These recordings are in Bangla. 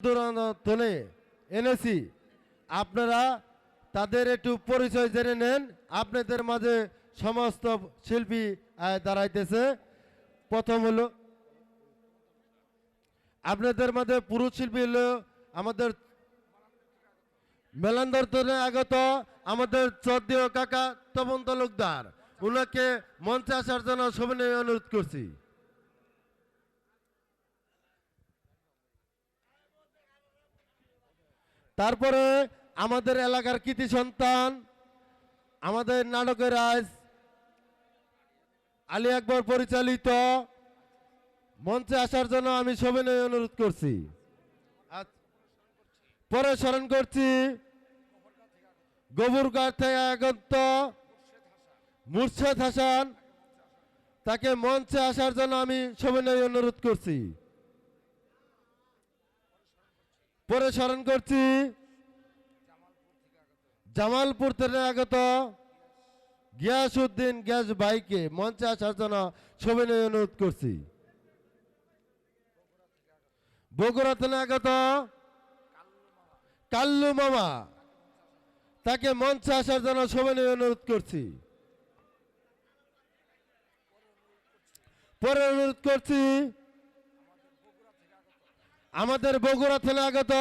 দূরান্তনে এনেছি আপনারা তাদের একটু পরিচয় জেনে নেন। আপনাদের মাঝে সমস্ত শিল্পী দাঁড়াইতেছে। প্রথম হলো, আপনাদের মাঝে পুরুষ শিল্পী হলো আমাদের মেলান্দর আগত আমাদের চদ্দীয় কাকা উনাকে মঞ্চে আসার জন্য সবিনয় অনুরোধ করছি। তারপরে আমাদের এলাকার কৃতি সন্তান, আমাদের নাটকের রাজ আলী আকবর পরিচালিত মঞ্চে আসার জন্য আমি সবিনয় অনুরোধ করছি। পরে স্মরণ করছি গোবরগাঁ থেকে আগত মুর্শেদ হাসান, তাকে মঞ্চে আসার জন্য আমি সবিনয় অনুরোধ করছি পরে স্মরণ করছি। জামালপুর থেকে আগত গিয়াসউদ্দিন গ্যাস ভাইকে মঞ্চে আসার জন্য সবিনয় অনুরোধ করছি। বগুড়া থেকে আগত কাল্লু মামা, তাকে মঞ্চে আসার জন্য সবিনয় অনুরোধ করছি। পরে অনুরোধ করছি আমাদের বগুড়া থেকে আগত,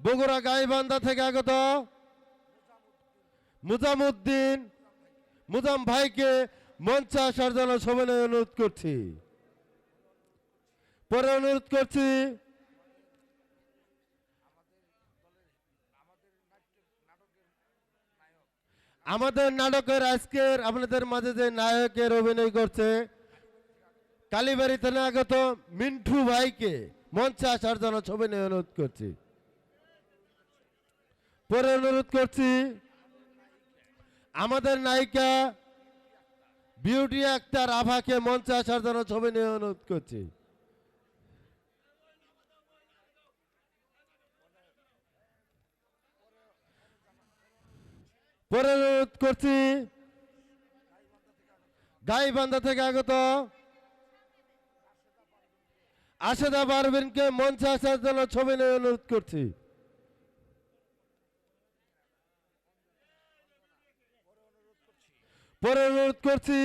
বগুড়া গাইবান্ধা থেকে আগত, মুজামুদ্দিন, মুজাম ভাইকে মঞ্চে আসার জন্য সবিনয় অনুরোধ করছি। পরে অনুরোধ করছি, আমাদের নাটকের আজকের, আপনাদের মাঝে যে নায়কের অভিনয় করছে, কালীবাড়ি থানা আগত মিন্টু ভাইকে। মঞ্চে আসার জন্য ছবি নিয়ে অনুরোধ করছি। পরে অনুরোধ করছি, আমাদের নায়িকা, বিউটি আক্তার আভাকে মঞ্চে আসার জন্য ছবি নিয়ে অনুরোধ করছি। পরে অনুরোধ করছি, গাইবান্ধা থেকে আগত আশেদা পারভিনকে মঞ্চে আসার জন্য ছবি নিয়ে অনুরোধ করছি। পরে অনুরোধ করছি,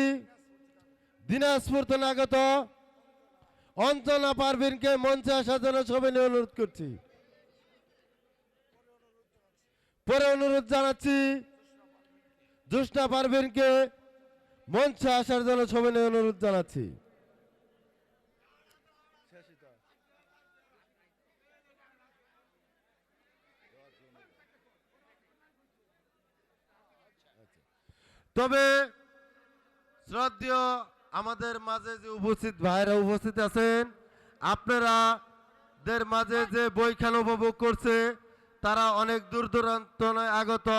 দিনাজপুর থেকে আগত অঞ্চনা পারভিনকে মঞ্চে আসার জন্য ছবি নিয়ে অনুরোধ করছি। পরে অনুরোধ জানাচ্ছি জোসনা পারভিনকে মঞ্চে আসার জন্য ছবি নিয়ে অনুরোধ জানাচ্ছি। তবে শ্রদ্ধেয় আমাদের মাঝে যে উপস্থিত ভাইরা উপস্থিত আছেন আপনারা দের মাঝে যে বইখান উপভোগ করছে, তারা অনেক দূর দূরান্ত আগত।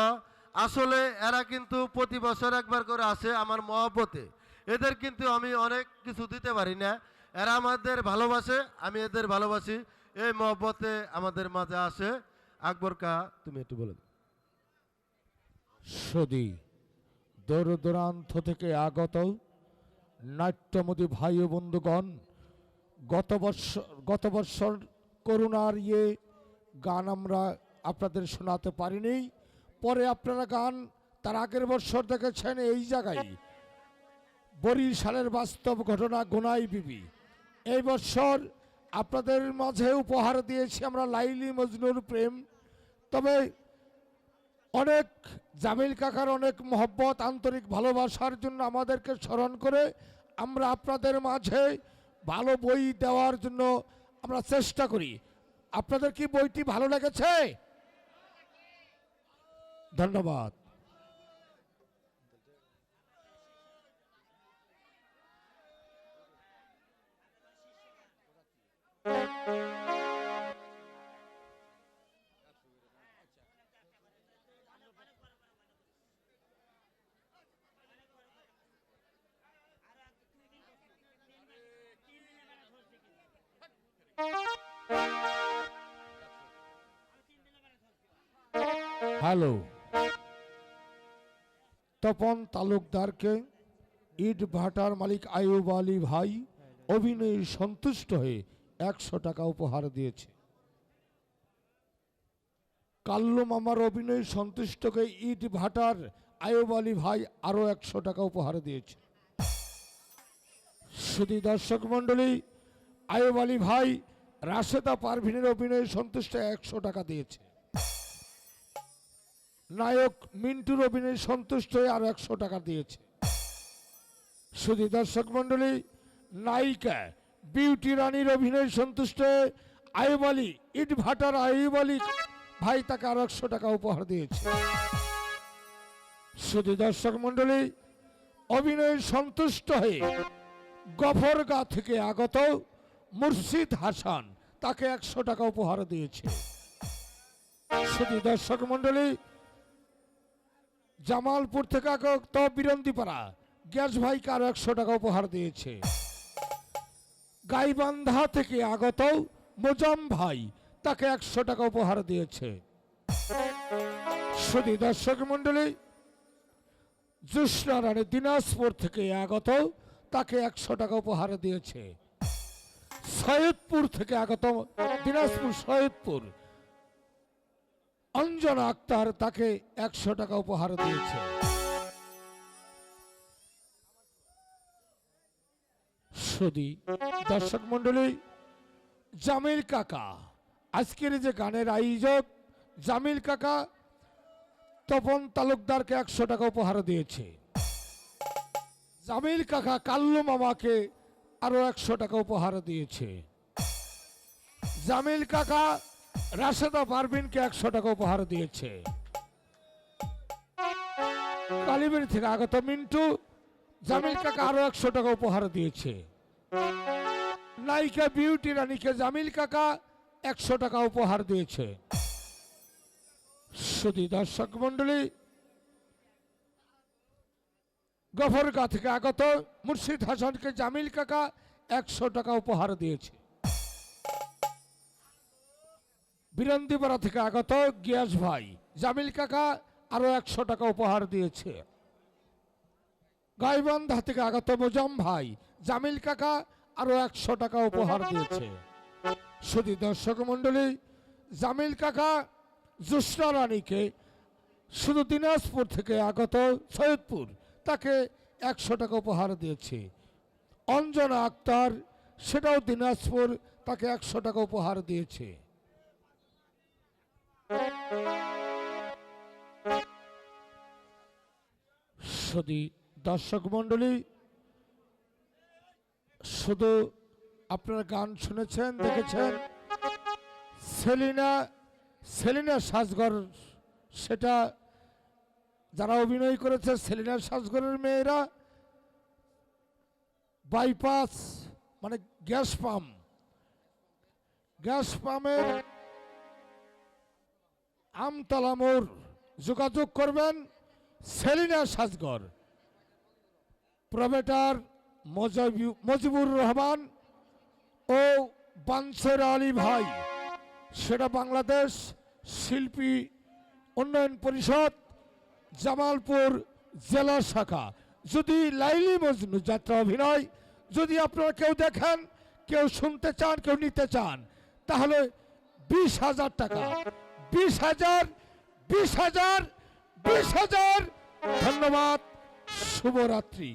আসলে এরা কিন্তু প্রতি বছর একবার করে আসে আমার মহব্বতে। এদের কিন্তু আমি অনেক কিছু দিতে পারি না। এরা আমাদের ভালোবাসে, আমি এদের ভালোবাসি। এই মহব্বতে আমাদের মাঝে আসে। আকবর কা, তুমি একটু বলে। সদি। দূর দূরান্ত থেকে আগত নাট্যমতী ভাই ও বন্ধুগণ, গত বৎসর গত বৎসর করুণার ইয়ে গান আমরা আপনাদের শোনাতে পারিনি। পরে আপনারা গান তার আগের বৎসর দেখেছেন এই জায়গায়। বরিশালের বাস্তব ঘটনা গোনাই বিবি। এই বৎসর আপনাদের মাঝে উপহার দিয়েছি আমরা লাইলি মজনুর প্রেম। তবে অনেক জামিল কাকার অনেক মহব্বত, আন্তরিক ভালোবাসার জন্য আমাদেরকে স্মরণ করে আমরা আপনাদের মাঝে ভালো বই দেওয়ার জন্য আমরা চেষ্টা করি। আপনাদের কি বইটি ভালো লেগেছে? ধন্যবাদ। হ্যালো তপন তালুকদারকে ইট ভাটার মালিক আয়ুব আলী ভাই অভিনয়ে সন্তুষ্ট হয়ে একশো টাকা উপহার দিয়েছে। কাল্লু মামার অভিনয় সন্তুষ্টকে ইট ভাটার আয়ুব আলী ভাই আরও একশো টাকা উপহার দিয়েছে। শুধু দর্শক মণ্ডলী আয়ুব আলী ভাই রাশেদা পারভিনের অভিনয়ে সন্তুষ্ট একশো টাকা দিয়েছে। নায়ক মিন্টুর অভিনয়ে সন্তুষ্ট হয়ে আরও একশো টাকা দিয়েছে। শুধু দর্শক মণ্ডলী, নায়িকা, বিউটি রানীর অভিনয় সন্তুষ্ট হয়ে আয়ুব আলী ইট ভাটার আয়ুব আলী ভাই তাকে আরও একশো টাকা উপহার দিয়েছে। শুধু দর্শক মণ্ডলী, অভিনয় সন্তুষ্ট হয়ে গফরগা থেকে আগত মুর্শিদ হাসান তাকে একশো টাকা উপহার দিয়েছে। শুধু দর্শক মণ্ডলী জামালপুর থেকে আগত বিরন্দিপাড়া। গ্যাস ভাইকে আরও একশো টাকা উপহার দিয়েছে। গাইবান্ধা থেকে আগত মোজাম ভাই তাকে একশো টাকা উপহার দিয়েছে। শুধু দর্শক মণ্ডলী জুসনা রানী দিনাজপুর থেকে আগত তাকে একশো টাকা উপহার দিয়েছে। সৈয়দপুর থেকে আগত দিনাজপুর, সৈয়দপুর। অঞ্জনা আক্তার তাকে একশো টাকা উপহার দিয়েছে। শুধু দর্শক মন্ডলী জামিল কাকা, আজকের যে গানের আয়োজক জামিল কাকা, তপন তালুকদারকে একশো টাকা উপহার দিয়েছে। জামিল কাকা কাল্লু মামাকে আরও একশো টাকা উপহার দিয়েছে। জামিল কাকা রাশেদা পারভিনকে একশো টাকা উপহার দিয়েছে। কালিবের থেকে আগত মিন্টু জামিল কাকা আরও একশো টাকা উপহার দিয়েছে। নায়িকা বিউটি রানীকে জামিল কাকা একশো টাকা উপহার দিয়েছে। শুধু দর্শক মন্ডলী গফরগা থেকে আগত মুর্শিদ হাসানকে জামিল কাকা একশো টাকা উপহার দিয়েছে। বিরন্দিপাড়া থেকে আগত গিয়াস ভাই। জামিল কাকা আরও একশো টাকা উপহার দিয়েছে। গাইবান্ধা থেকে আগত মোজাম ভাই, জামিল কাকা আরও একশো টাকা উপহার দিয়েছে। শুধু দর্শক মন্ডলী জামিল কাকা জুসরা রানীকে শুধু দিনাজপুর থেকে আগত সৈয়দপুর, তাকে একশো টাকা উপহার দিয়েছে। অঞ্জনা আক্তার, সেটাও দিনাজপুর, তাকে একশো টাকা উপহার দিয়েছে। শুধু দর্শক মন্ডলী শুধু আপনারা গান শুনেছেন, দেখেছেন, সেলিনা সেলিনা সাজগর, সেটা যারা অভিনয় করেছে, সেলিনা সাজগরের মেয়েরা বাইপাস মানে গ্যাস পাম্প, গ্যাস পাম্পের আমতলা মোড় যোগাযোগ করবেন সেলিনা সাজগর। প্রবেটার মজাবি- মজিবুর রহমান ও বানসের আলী ভাই। সেটা বাংলাদেশ শিল্পী উন্নয়ন পরিষদ, জামালপুর জেলা শাখা। যদি লাইলি মজনু যাত্রা অভিনয়, যদি আপনারা কেউ দেখেন, কেউ শুনতে চান, কেউ নিতে চান, তাহলে বিশ হাজার টাকা। বিশ হাজার বিশ হাজার বিশ হাজার। ধন্যবাদ শুভরাত্রি।